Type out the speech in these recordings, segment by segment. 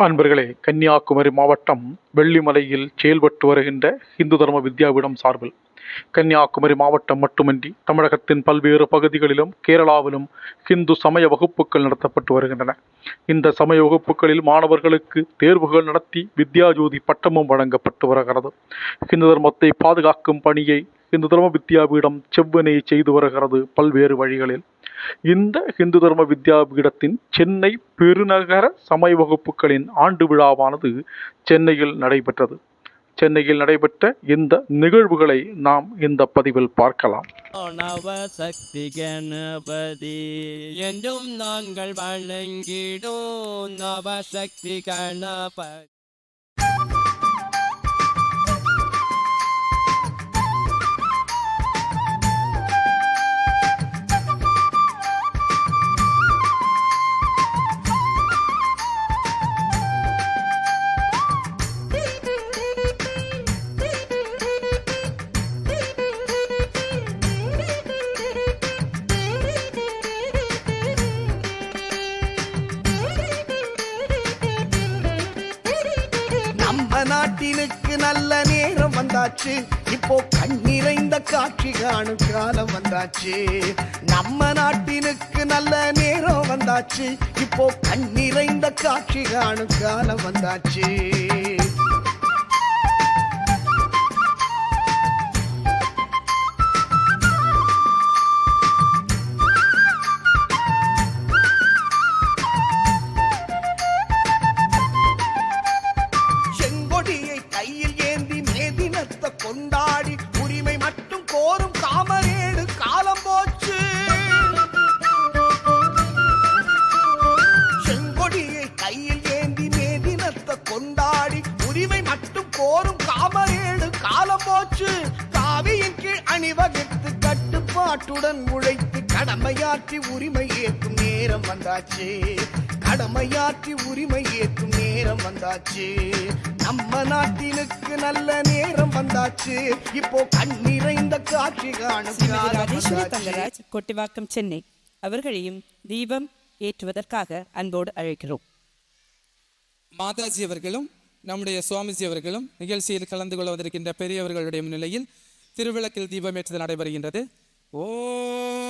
அன்பர்களே கன்னியாகுமரி மாவட்டம் வெள்ளிமலையில் செயல்பட்டு வருகின்ற இந்து தர்ம வித்யாபீடம் சார்பில் கன்னியாகுமரி மாவட்டம் மட்டுமின்றி தமிழகத்தின் பல்வேறு பகுதிகளிலும் கேரளாவிலும் ஹிந்து சமய வகுப்புகள் நடத்தப்பட்டு வருகின்றன. இந்த சமய வகுப்புகளில் மாணவர்களுக்கு தேர்வுகள் நடத்தி வித்யாஜோதி பட்டமும் வழங்கப்பட்டு வருகிறது. ஹிந்து தர்மத்தை பாதுகாக்கும் பணியை இந்து தர்ம வித்யாபீடம் செவ்வனே செய்து வருகிறது பல்வேறு வழிகளில். இந்த இந்து தர்ம வித்யாபீடத்தின் சென்னை பெருநகர சமய வகுப்புகளின் ஆண்டு விழாவானது சென்னையில் நடைபெற்றது. சென்னையில் நடைபெற்ற இந்த நிகழ்வுகளை நாம் இந்த பதிவில் பார்க்கலாம். நவசக்தி கணபதி என்றும் நாங்கள் வணங்கிடும் நவசக்தி கணபதி கண்ணுக்கு நல்ல நேரம் வந்தாச்சு. இப்போ கண்ணிறைந்த காட்சி காணும் காலம் வந்தாச்சு. நம்ம நாட்டினுக்கு நல்ல நேரம் வந்தாச்சு. இப்போ கண்ணிறைந்த காட்சி காணும் காலம் வந்தாச்சு. கடமையாற்றி உரிமை ஏற்கும் நேரம் வந்தாச்சு. கடமையாற்றி உரிமை ஏற்கும் நேரம் வந்தாச்சு. நம்ம நாட்டினுக்கு நல்ல நேரம் வந்தாச்சு. இப்போ கண்ணிறைந்த காட்சி காணும் கொட்டிவாக்கம் சென்னை அவர்களையும் தீபம் ஏற்றுவதற்காக அன்போடு அழைக்கிறோம். மாதாஜி அவர்களும் நம்முடைய சுவாமிஜி அவர்களும் நிகழ்ச்சியில் கலந்து கொள்ள வந்திருக்கின்ற பெரியவர்களுடைய முன்னிலையில் திருவிளக்கில் தீபமேற்றுதல் நடைபெறுகின்றது. ஓம்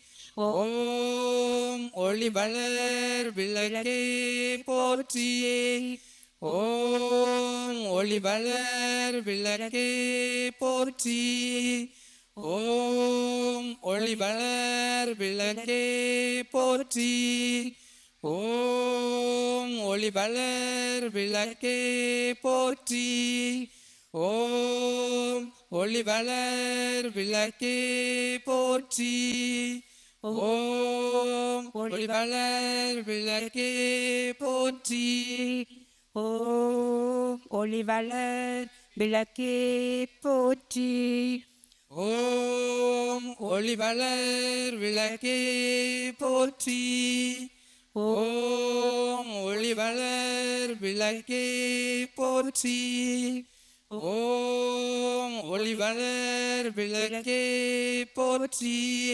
ஓம் ஒளி வளர் விளக்கே போற்றியே. ஓம் ஒளி வளர் விளக்கே போற்றி ஓம் ஒளி வளர் விளக்கே போற்றி ஓம் ஒளி வளர் விளக்கே போற்றி ஓம் ஒளி வளர் விளக்கே போற்றி ஓம் ஒளி வளர் விளக்கே போற்றி. ஓம் ஒளி வளர் விளக்கே போற்றி. ஓம் ஒளி வளர் விளக்கே போற்றி. ஓம் ஒளி வளர் விளக்கே போற்றி. ஓம் ஒளி வளர் விளக்கே போற்றி.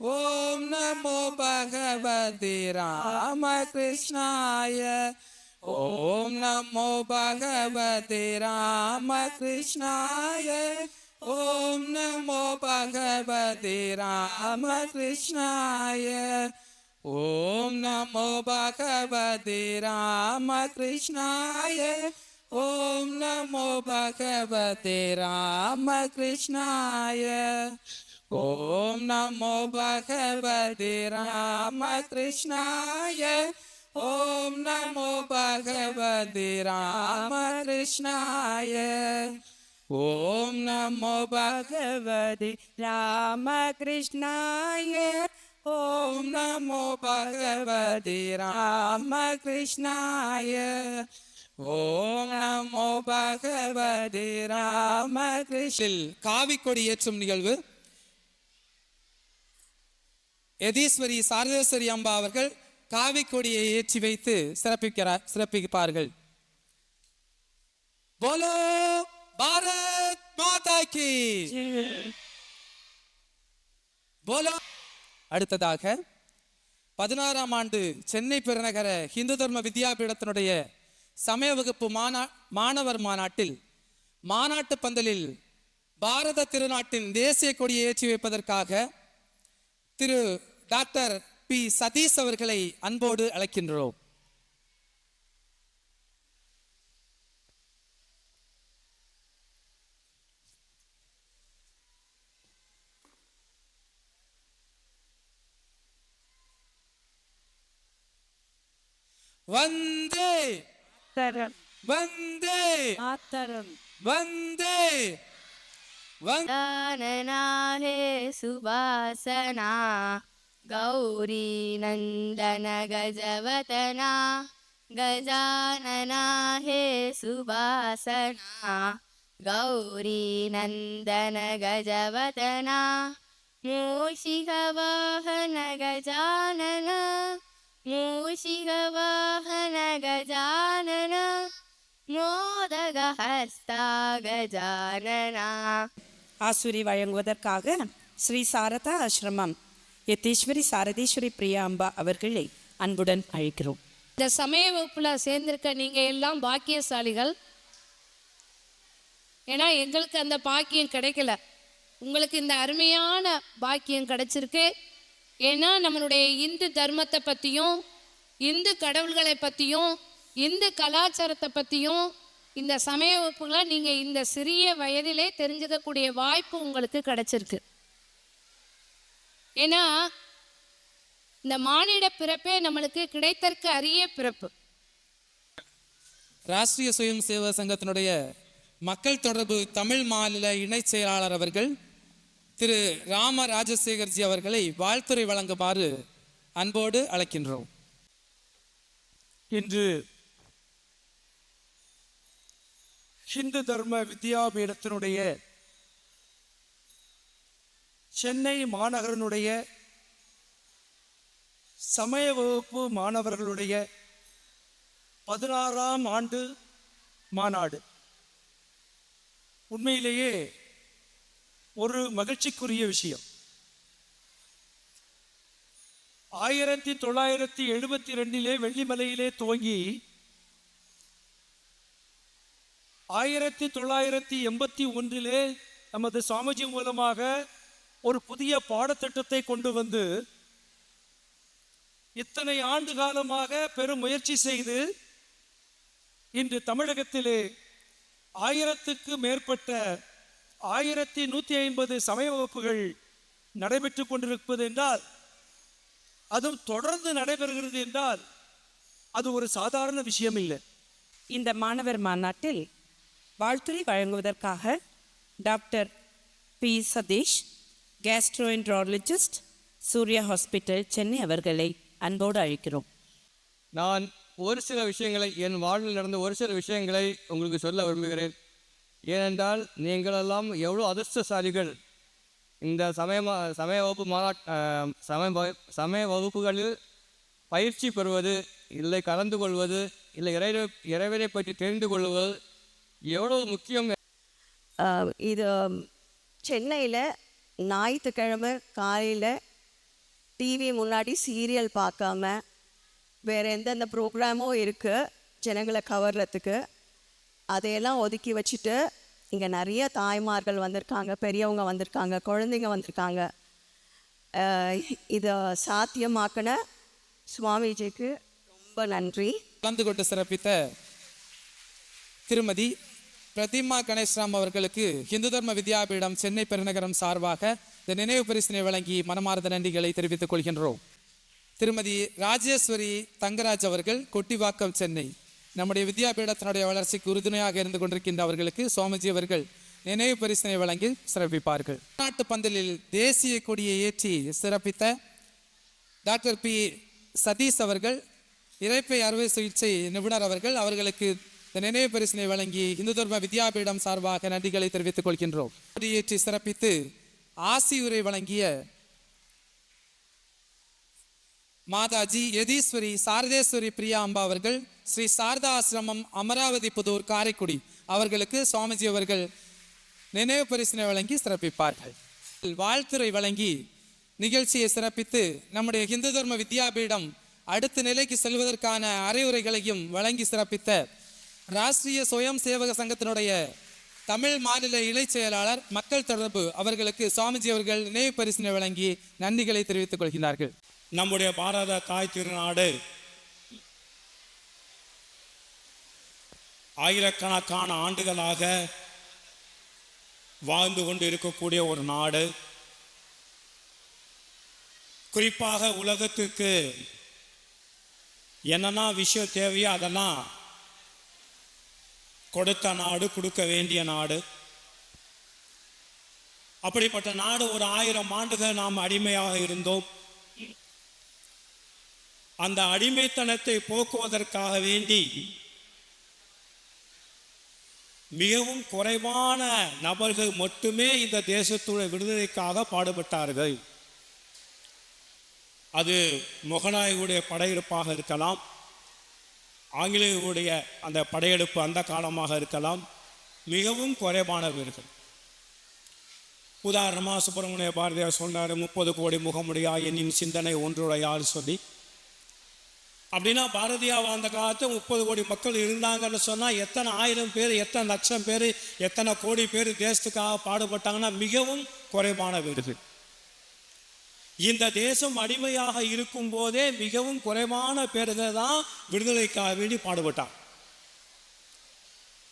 ॐ नमो भगवते रामकृष्णाय ओम नमो भगवते रामकृष्णाय ॐ नमो भगवते रामकृष्णाय ॐ नमो भगवते रामकृष्णाय ॐ नमो भगवते रामकृष्णाय ஓம் நமோ பகவதி ராமகிருஷ்ணாய. ஓம் நமோ பகவதி ராமகிருஷ்ணாய. ஓம் நமோ பகவதி ராம கிருஷ்ணாய ஓம் நமோ பகவதி ராமகிருஷ்ணாய. ஓம் நமோ பகவதி ராமகிருஷ்ணில் காவி கொடி ஏற்றும் நிகழ்வு. எதீஸ்வரி சாரதேஸ்வரி அம்பா அவர்கள் காவி கொடியை ஏற்றி வைத்து சிறப்பிக்கிறார் சிறப்பிப்பார்கள். போலோ பாரத் மாதா கி போலோ. அடுத்ததாக பதினாறாம் ஆண்டு சென்னை பெருநகர ஹிந்து தர்ம வித்யாபீடத்தினுடைய சமய வகுப்பு மாநா மாணவர் மாநாட்டில் மாநாட்டு பந்தலில் பாரத திருநாட்டின் தேசிய கொடியை ஏற்றி வைப்பதற்காக திரு டாக்டர் பி சதீஷ் அவர்களை அன்போடு அழைக்கின்றோம். வந்தே! வந்தே! வந்தே! वन्दननाले सुवासना, गौरी नंदन गजवतना, गजानना हे सुवासना, गौरी नंदन गजवतना मूषिकवाहन गजानन मूषिकवाहन गजानन मोदगहस्ता गजानना। ஆசுரி வழங்குவதற்காக ஸ்ரீ சாரதா ஆசிரமம் யத்தீஸ்வரி சாரதீஸ்வரி பிரியாம்பா அவர்களை அன்புடன் அழைக்கிறோம். இந்த சமய வகுப்புல சேர்ந்திருக்க நீங்க எல்லாம் பாக்கியசாலிகள். ஏன்னா எங்களுக்கு அந்த பாக்கியம் கிடைக்கல. உங்களுக்கு இந்த அருமையான பாக்கியம் கிடைச்சிருக்கு. ஏன்னா நம்மளுடைய இந்து தர்மத்தை பற்றியும் இந்து கடவுள்களை பற்றியும் இந்து கலாச்சாரத்தை பற்றியும் இந்த சமய வகுப்புகளை நீங்கள் இந்த சிறிய வயதிலே தெரிஞ்சுக்கக்கூடிய வாய்ப்பு உங்களுக்கு கிடைச்சிருக்கு. ஏன்னா இந்த மானிட பிறப்பே நம்மளுக்கு கிடைத்தற்கு அரிய பிறப்பு. ராஷ்டிரிய சுயம் சேவா சங்கத்தினுடைய மக்கள் தொடர்பு தமிழ் மாநில இணைச் செயலாளர் அவர்கள் திரு ராம ராஜசேகர்ஜி அவர்களை வாழ்த்துரை வழங்குமாறு அன்போடு அழைக்கின்றோம். இன்று ஹிந்து தர்ம வித்யாபீடத்தினுடைய சென்னை மாநகரனுடைய சமய வகுப்பு மாணவர்களுடைய பதினாறாம் ஆண்டு மாநாடு. உண்மையிலேயே ஒரு மகிழ்ச்சிக்குரிய விஷயம். ஆயிரத்தி தொள்ளாயிரத்தி எழுபத்தி ரெண்டிலே வெள்ளிமலையிலே துவங்கி ஆயிரத்தி தொள்ளாயிரத்தி எண்பத்தி ஒன்றிலே நமது சுவாமிஜி மூலமாக ஒரு புதிய பாடத்திட்டத்தை கொண்டு வந்து இத்தனை ஆண்டு காலமாக பெரும் முயற்சி செய்து இன்று தமிழகத்திலே ஆயிரத்துக்கு மேற்பட்ட ஆயிரத்தி நூற்றி ஐம்பது சமய வகுப்புகள் நடைபெற்று கொண்டிருப்பது என்றால் அதுவும் தொடர்ந்து நடைபெறுகிறது என்றால் அது ஒரு சாதாரண விஷயம் இல்லை இந்த மாணவர் மாநாட்டில் வாழ்த்துரை வழங்குவதற்காக doctor P. Satish gastroenterologist Surya hospital Chennai அவர்களை அன்போடு அழைக்கிறோம். நான் ஒரு சில விஷயங்களை என் வாழ்வில் நடந்த ஒரு சில விஷயங்களை உங்களுக்கு சொல்ல விரும்புகிறேன். ஏனென்றால் நீங்களெல்லாம் எவ்வளோ அதிர்ஷ்டசாலிகள். இந்த சமய சமய வகுப்பு மாநாட் சமய சமய வகுப்புகளில் பயிற்சி பெறுவது இல்லை கலந்து கொள்வது இல்லை இறை இறைவனை பற்றி தெரிந்து கொள்வது எவ்வளவு முக்கியம் ஆஹ் இது சென்னையில் ஞாயிற்றுக்கிழமை காலையில் டிவி முன்னாடி சீரியல் பார்க்காம வேறு எந்தெந்த ப்ரோக்ராமும் இருக்குது ஜனங்களை கவர்றதுக்கு அதையெல்லாம் ஒதுக்கி வச்சுட்டு இங்கே நிறைய தாய்மார்கள் வந்திருக்காங்க பெரியவங்க வந்திருக்காங்க குழந்தைங்க வந்திருக்காங்க. இதை சாத்தியமாக்கின சுவாமிஜிக்கு ரொம்ப நன்றி. கலந்து கொண்டு சிறப்பித்த திருமதி பிரதிமா கணேஷ்ராம் அவர்களுக்கு இந்து தர்ம வித்யாபீடம் சென்னை பெருநகரம் சார்பாக இந்த நினைவு பரிசினை வழங்கி மனமார்ந்த நன்றிகளை தெரிவித்துக் கொள்கின்றோம். திருமதி ராஜேஸ்வரி தங்கராஜ் அவர்கள் கொட்டிவாக்கம் சென்னை. நம்முடைய வித்யாபீடத்தினுடைய வளர்ச்சிக்கு உறுதுணையாக இருந்து கொண்டிருக்கின்ற அவர்களுக்கு சோமஜி அவர்கள் நினைவு பரிசினை வழங்கி சிறப்பிப்பார்கள். நாட்டு பந்தலில் தேசிய கொடியை ஏற்றி சிறப்பித்த டாக்டர் பி சதீஷ் அவர்கள் இறைப்பை அறுவை சிகிச்சை நிபுணர் அவர்கள் அவர்களுக்கு இந்த நினைவு பரிசனை வழங்கி இந்து தர்ம வித்யாபீடம் சார்பாக நன்றிகளை தெரிவித்துக் கொள்கின்றோம். கொடியேற்றி சிறப்பித்து ஆசியுரை வழங்கிய மாதாஜி யதீஸ்வரி சாரதேஸ்வரி பிரியா அம்பா அவர்கள் ஸ்ரீ சாரதா ஆசிரமம் அமராவதி புதூர் காரைக்குடி அவர்களுக்கு சுவாமிஜி அவர்கள் நினைவு பரிசனை வழங்கி சிறப்பிப்பார்கள். வாழ்த்துரை வழங்கி நிகழ்ச்சியை சிறப்பித்து நம்முடைய இந்து தர்ம வித்யாபீடம் அடுத்த நிலைக்கு செல்வதற்கான அறிவுரைகளையும் வழங்கி சிறப்பித்த ராஷ்டிரிய சுயம் சேவக சங்கத்தினுடைய தமிழ் மாநில இணை செயலாளர் மக்கள் தொடர்பு அவர்களுக்கு சுவாமிஜி அவர்கள் நினைவு பரிசினை வழங்கி நன்றிகளை தெரிவித்துக் கொள்கிறார்கள் நம்முடைய பாரத தாய் திருநாடு ஆயிரக்கணக்கான ஆண்டுகளாக வாழ்ந்து கொண்டு இருக்கக்கூடிய ஒரு நாடு. குறிப்பாக உலகத்துக்கு என்னென்ன விஷயம் தேவையோ அதெல்லாம் கொடுத்த நாடு கொடுக்க வேண்டிய நாடு. அப்படிப்பட்ட நாடு ஒரு ஆயிரம் ஆண்டுகள் நாம் அடிமையாக இருந்தோம். அந்த அடிமைத்தனத்தை போக்குவதற்காக வேண்டி மிகவும் குறைவான நபர்கள் மட்டுமே இந்த தேசத்துடைய விடுதலைக்காக பாடுபட்டார்கள். அது முகலாயருடைய படையெடுப்பாக இருக்கலாம். ஆங்கிலேயருடைய அந்த படையெடுப்பு அந்த காலமாக இருக்கலாம் மிகவும் குறைவானவர்கள் உதாரணமாக சுப்பிரமணிய பாரதியார் சொன்னார் முப்பது கோடி முகமுடியா என்னின் சிந்தனை ஒன்றுடையால் சொல்லி. அப்படின்னா பாரதியார் அந்த காலத்தில் முப்பது கோடி மக்கள் இருந்தாங்கன்னு சொன்னால் எத்தனை ஆயிரம் பேர் எத்தனை லட்சம் பேர் எத்தனை கோடி பேர் தேசத்துக்காக பாடுபட்டாங்கன்னா மிகவும் குறைவானவர்கள் இந்த தேசம் அடிமையாக இருக்கும் போதே மிகவும் குறைவான பேர்கள் தான் விடுதலைக்காக வேண்டி பாடுபட்டான்.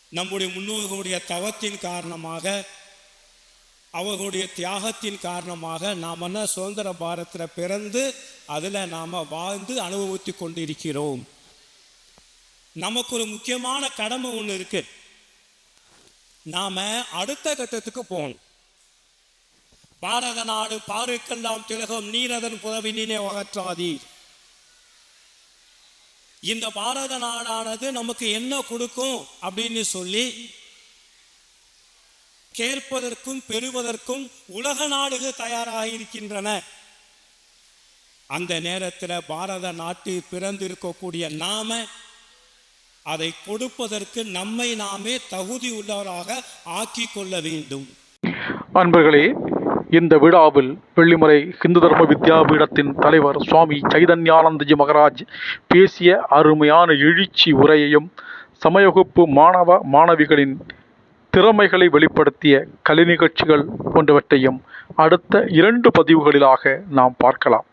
நம்முடைய முன்னோர்களுடைய தவத்தின் காரணமாக அவர்களுடைய தியாகத்தின் காரணமாக நாம் என்ன சுதந்திர பாரத்தில் பிறந்து அதில் நாம் வாழ்ந்து அனுபவித்து கொண்டு இருக்கிறோம் நமக்கு ஒரு முக்கியமான கடமை ஒன்று இருக்கு. நாம் அடுத்த கட்டத்துக்கு போகணும். பாரத நாடு பாருக்கெல்லாம் திலகம் நீரதன் புதவினே அகற்றாதீர். இந்த பாரத நாடானது நமக்கு என்ன கொடுக்கும் அப்படின்னு சொல்லி கேட்பதற்கும் பெறுவதற்கும் உலக நாடுகள் தயாராக இருக்கின்றன அந்த நேரத்தில் பாரத நாட்டில் பிறந்திருக்கக்கூடிய நாம அதை கொடுப்பதற்கு நம்மை நாமே தகுதி உள்ளவராக ஆக்கி கொள்ள வேண்டும். அன்பர்களே இந்த விழாவில் வெள்ளிமலை ஹிந்து தர்ம வித்யாபீடத்தின் தலைவர் சுவாமி சைதன்யானந்தஜி மகராஜ் பேசிய அருமையான எழுச்சி உரையையும் சமயகுப்பு மாணவ மாணவிகளின் திறமைகளை வெளிப்படுத்திய கலை நிகழ்ச்சிகள் போன்றவற்றையும் அடுத்த இரண்டு பதிவுகளிலாக நாம் பார்க்கலாம்.